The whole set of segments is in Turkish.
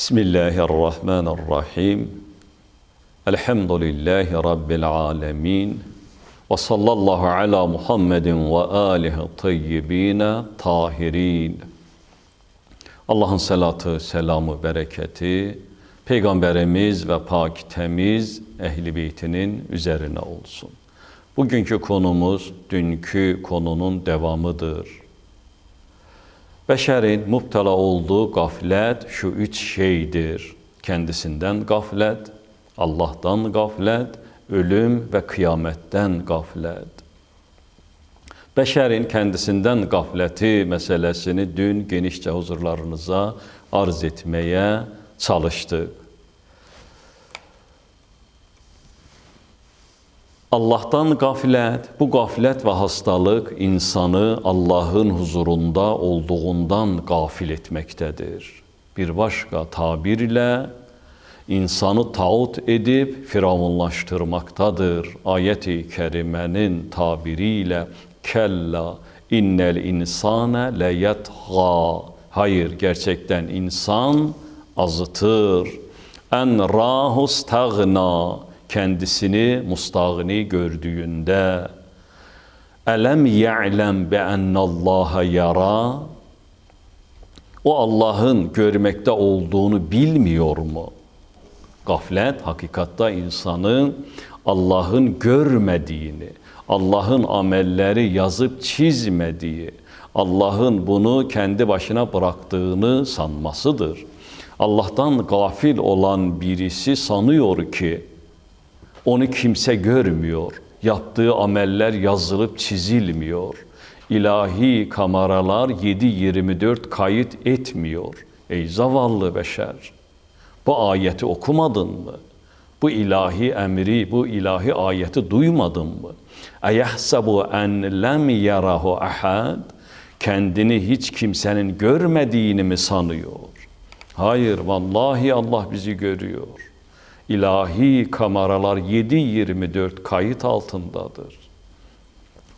Bismillahirrahmanirrahim. Elhamdülillahi Rabbil alemin. Ve sallallahu ala Muhammedin ve alihi tayyibine tahirin. Allah'ın salatı, selamı, bereketi Peygamberimiz ve pak temiz ehli beytinin üzerine olsun. Bugünkü konumuz dünkü konunun devamıdır. Bəşərin mübtəla olduğu qaflət şu üç şeydir. Kəndisindən qaflət, Allahdan qaflət, ölüm və qiyamətdən qaflət. Bəşərin kəndisindən qafləti məsələsini dün genişcə huzurlarınıza arz etməyə çalışdıq. Allah'tan gaflet, bu gaflet ve hastalık insanı Allah'ın huzurunda olduğundan gafil etmektedir. Bir başka tabirle insanı tağut edip firavunlaştırmaktadır. Ayet-i kerimenin tabiriyle kella innel insane leyetgâ. Hayır gerçekten insan azıtır. En rahu stagna kendisini mustagni gördüğünde elem ya'lem bi ennallaha yara o Allah'ın görmekte olduğunu bilmiyor mu? Gaflet hakikatta insanın Allah'ın görmediğini, Allah'ın amelleri yazıp çizmediği, Allah'ın bunu kendi başına bıraktığını sanmasıdır. Allah'tan gafil olan birisi sanıyor ki onu kimse görmüyor. Yaptığı ameller yazılıp çizilmiyor. İlahi kameralar 7-24 kayıt etmiyor. Ey zavallı beşer! Bu ayeti okumadın mı? Bu ilahi emri, bu ilahi ayeti duymadın mı? Eyahsabu en lem yarahu ahad? Kendini hiç kimsenin görmediğini mi sanıyor? Hayır, vallahi Allah bizi görüyor ilahi kameralar 7-24 kayıt altındadır.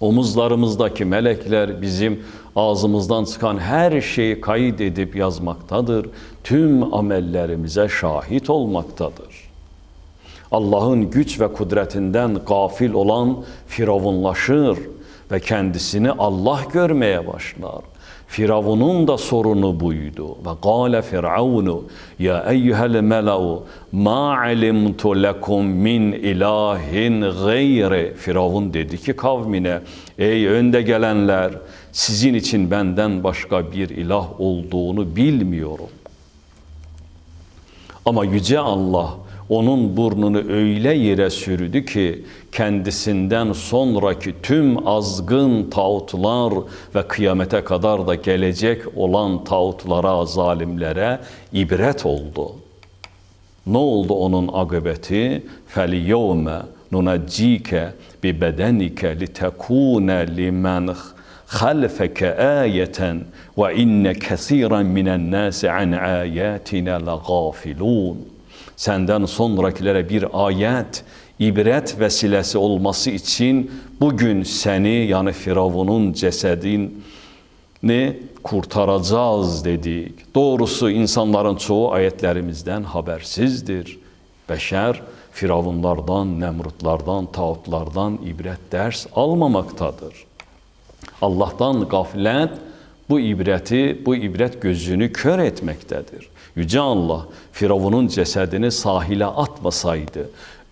Omuzlarımızdaki melekler bizim ağzımızdan çıkan her şeyi kayıt edip yazmaktadır. Tüm amellerimize şahit olmaktadır. Allah'ın güç ve kudretinden gafil olan firavunlaşır ve kendisini Allah görmeye başlar. Firavun'un da sorunu buydu. Ve gâle firavunu ya eyyuhel mela'u ma alimtu lekum min ilahin gayri. Firavun dedi ki kavmine ey önde gelenler sizin için benden başka bir ilah olduğunu bilmiyorum. Ama yüce Allah onun burnunu öyle yere sürdü ki kendisinden sonraki tüm azgın tağutlar ve kıyamete kadar da gelecek olan tağutlara, zalimlere ibret oldu. Ne oldu onun akıbeti? فَلْيَوْمَ نُنَجِّيكَ بِبَدَنِكَ لِتَكُونَ لِمَنْ خَلْفَكَ آيَةً وَإِنَّ كَثِيرًا مِنَ النَّاسِ عَنْ آيَاتِنَا لَغَافِلُونَ senden sonrakilere bir ayet, ibret vesilesi olması için bugün seni yani Firavun'un cesedini kurtaracağız dedik. Doğrusu insanların çoğu ayetlerimizden habersizdir. Beşer Firavunlardan, Nemrutlardan, tağutlardan ibret ders almamaktadır. Allah'tan gaflet bu ibrəti, bu ibrət gözünü kör etməkdədir. Yücə Allah Firavunun cəsədini sahilə atmasaydı,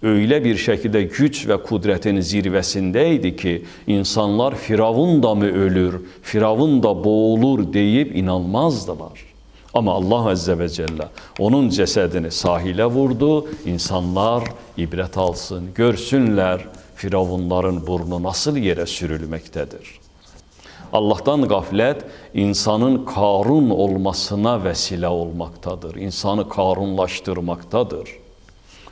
öylə bir şəkildə güc və qudrətin zirvəsində idi ki, insanlar Firavun da mı ölür, Firavun da boğulur deyib inanmazdılar. Amma Allah Əzzə və Cəllə onun cəsədini sahilə vurdu, insanlar ibrət alsın, görsünlər Firavunların burnu nasıl yerə sürülməkdədir. Allah'tan gaflet insanın karun olmasına vesile olmaktadır. İnsanı karunlaştırmaktadır.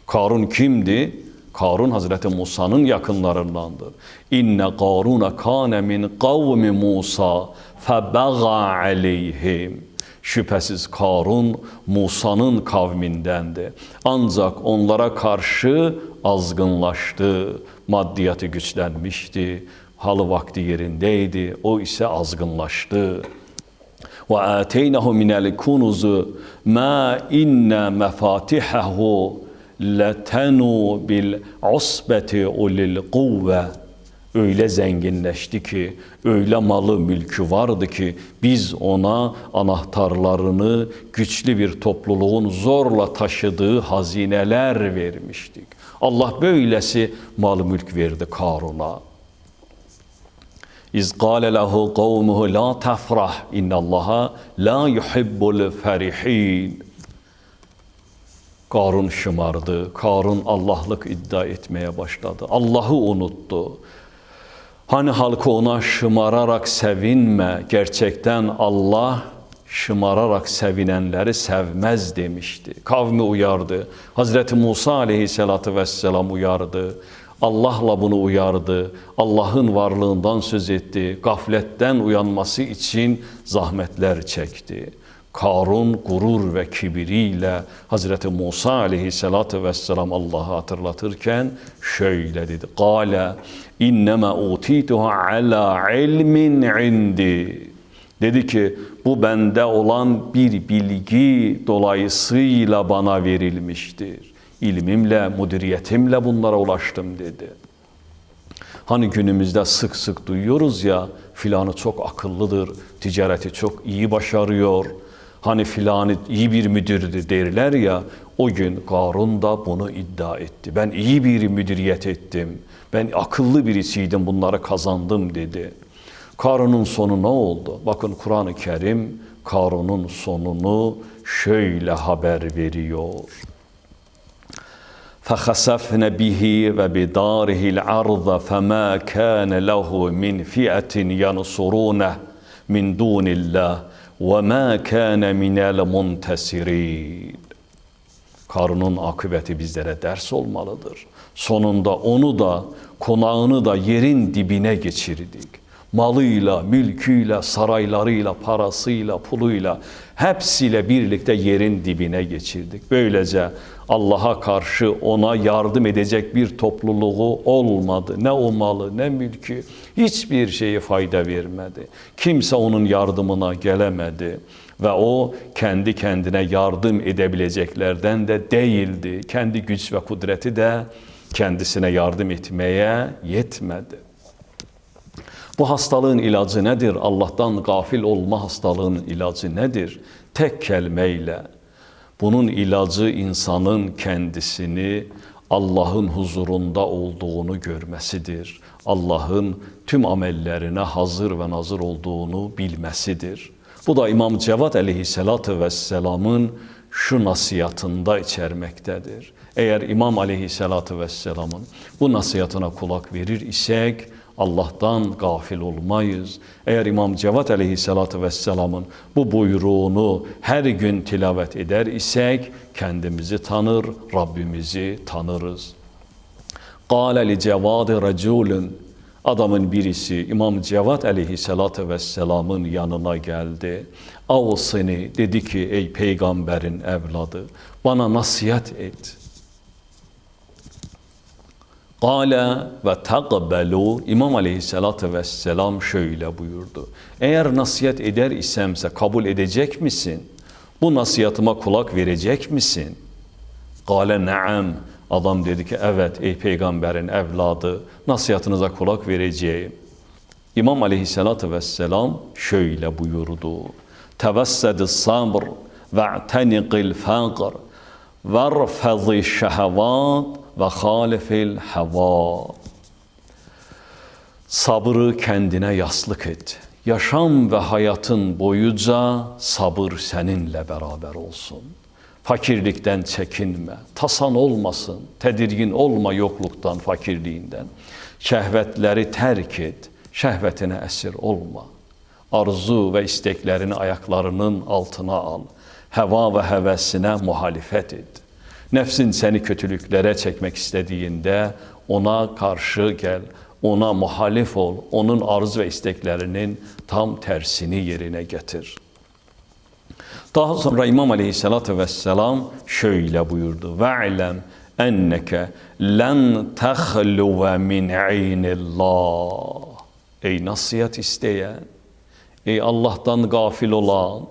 Karun kimdi? Karun Hazreti Musa'nın yakınlarındandır. İnne Karuna kâne min kavmi Musa febaga aleyhim. Şüphesiz Karun Musa'nın kavmindendi. Ancak onlara karşı azgınlaştı, maddiyatı güçlenmişti, halı vakti yerindeydi. O ise azgınlaştı. Ve ateynahu minel kunuzu ma inna mefatihahu letenu bil usbeti ulil kuvve öyle zenginleşti ki, öyle malı mülkü vardı ki biz ona anahtarlarını güçlü bir topluluğun zorla taşıdığı hazineler vermiştik. Allah böylesi mal mülk verdi Karun'a. İz qâle lehu kavmuhu la tefrah innallaha la yuhibbul ferihin. Karun şımardı. Karun Allah'lık iddia etmeye başladı. Allah'ı unuttu. Hani halkı ona şımararak sevinme. Gerçekten Allah şımararak sevinenleri sevmez demişti. Kavmi uyardı. Hazreti Musa aleyhissalatü vesselam uyardı. Allah'la bunu uyardı. Allah'ın varlığından söz etti. Gafletten uyanması için zahmetler çekti. Karun gurur ve kibiriyle Hazreti Musa aleyhissalatü vesselam Allah'ı hatırlatırken şöyle dedi. Kale innema utituha ala ilmin indi. Dedi ki bu bende olan bir bilgi dolayısıyla bana verilmiştir. İlmimle, müdiriyetimle bunlara ulaştım dedi. Hani günümüzde sık sık duyuyoruz ya filanı çok akıllıdır, ticareti çok iyi başarıyor. Hani filanı iyi bir müdürdü derler ya o gün Karun da bunu iddia etti. Ben iyi bir müdüriyet ettim. Ben akıllı birisiydim bunları kazandım dedi. Karun'un sonu ne oldu? Bakın Kur'an-ı Kerim Karun'un sonunu şöyle haber veriyor. فخسفن به وبداره الأرض فما كان له من فئة ينصرونه من دون الله وما كان من المنتصرين Karun'un akıbeti bizlere ders olmalıdır. Sonunda onu da konağını da yerin dibine geçirdik. Malıyla, mülküyle, saraylarıyla, parasıyla, puluyla hepsiyle birlikte yerin dibine geçirdik. Böylece Allah'a karşı ona yardım edecek bir topluluğu olmadı. Ne o malı ne mülkü hiçbir şeyi fayda vermedi. Kimse onun yardımına gelemedi ve o kendi kendine yardım edebileceklerden de değildi. Kendi güç ve kudreti de kendisine yardım etmeye yetmedi. Bu hastalığın ilacı nedir? Allah'tan gafil olma hastalığın ilacı nedir? Tek kelimeyle bunun ilacı insanın kendisini Allah'ın huzurunda olduğunu görmesidir. Allah'ın tüm amellerine hazır ve nazır olduğunu bilmesidir. Bu da İmam Cevat aleyhissalatü vesselamın şu nasihatında içermektedir. Eğer İmam aleyhissalatü vesselamın bu nasihatına kulak verir isek, Allah'tan gafil olmayız. Eğer İmam Cevat aleyhissalatü vesselamın bu buyruğunu her gün tilavet eder isek kendimizi tanır, Rabbimizi tanırız. Li cevadi raculun Adamın birisi İmam Cevat aleyhissalatü vesselamın yanına geldi. Avsini dedi ki ey peygamberin evladı bana nasihat et. Kale ve takbelu İmam Aleyhisselatü Vesselam şöyle buyurdu. Eğer nasihat eder isemse kabul edecek misin? Bu nasihatıma kulak verecek misin? Kale naam. Adam dedi ki evet ey peygamberin evladı nasihatınıza kulak vereceğim. İmam Aleyhisselatü Vesselam şöyle buyurdu. Tevessedi sabr ve'teniqil faqr verfezi şehevat ve halifil heva. Sabrı kendine yaslık et. Yaşam ve hayatın boyunca sabır seninle beraber olsun. Fakirlikten çekinme, tasan olmasın, tedirgin olma yokluktan, fakirliğinden. Şehvetleri terk et, şehvetine esir olma. Arzu ve isteklerini ayaklarının altına al. Heva ve hevesine muhalefet et.'' Nefsin seni kötülüklere çekmek istediğinde ona karşı gel, ona muhalif ol, onun arz ve isteklerinin tam tersini yerine getir. Daha sonra İmam Aleyhisselatü Vesselam şöyle buyurdu. Ve'lem enneke len tehluve min aynillah. Ey nasihat isteyen, Ey Allah'tan gafil olan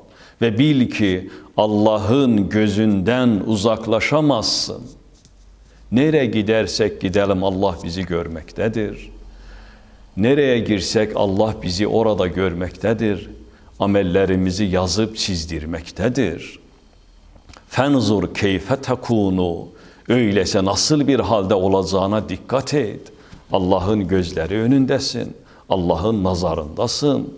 ve bil ki Allah'ın gözünden uzaklaşamazsın. Nereye gidersek gidelim Allah bizi görmektedir. Nereye girsek Allah bizi orada görmektedir. Amellerimizi yazıp çizdirmektedir. Fenzur keyfe tekunu. Öyleyse nasıl bir halde olacağına dikkat et. Allah'ın gözleri önündesin. Allah'ın nazarındasın.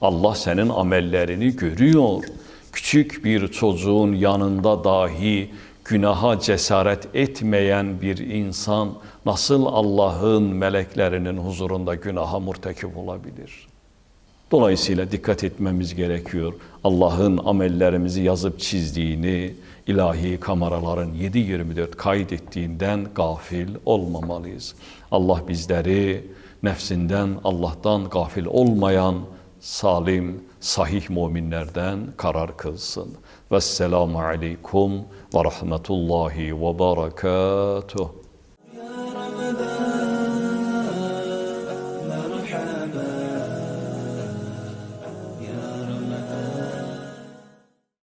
Allah senin amellerini görüyor. Küçük bir çocuğun yanında dahi günaha cesaret etmeyen bir insan nasıl Allah'ın meleklerinin huzurunda günaha murtekip olabilir? Dolayısıyla dikkat etmemiz gerekiyor. Allah'ın amellerimizi yazıp çizdiğini, ilahi kameraların 7-24 kaydettiğinden gafil olmamalıyız. Allah bizleri nefsinden, Allah'tan gafil olmayan salim, sahih müminlerden karar kılsın. Vesselamu aleykum ve rahmetullahi ve berekatuhu.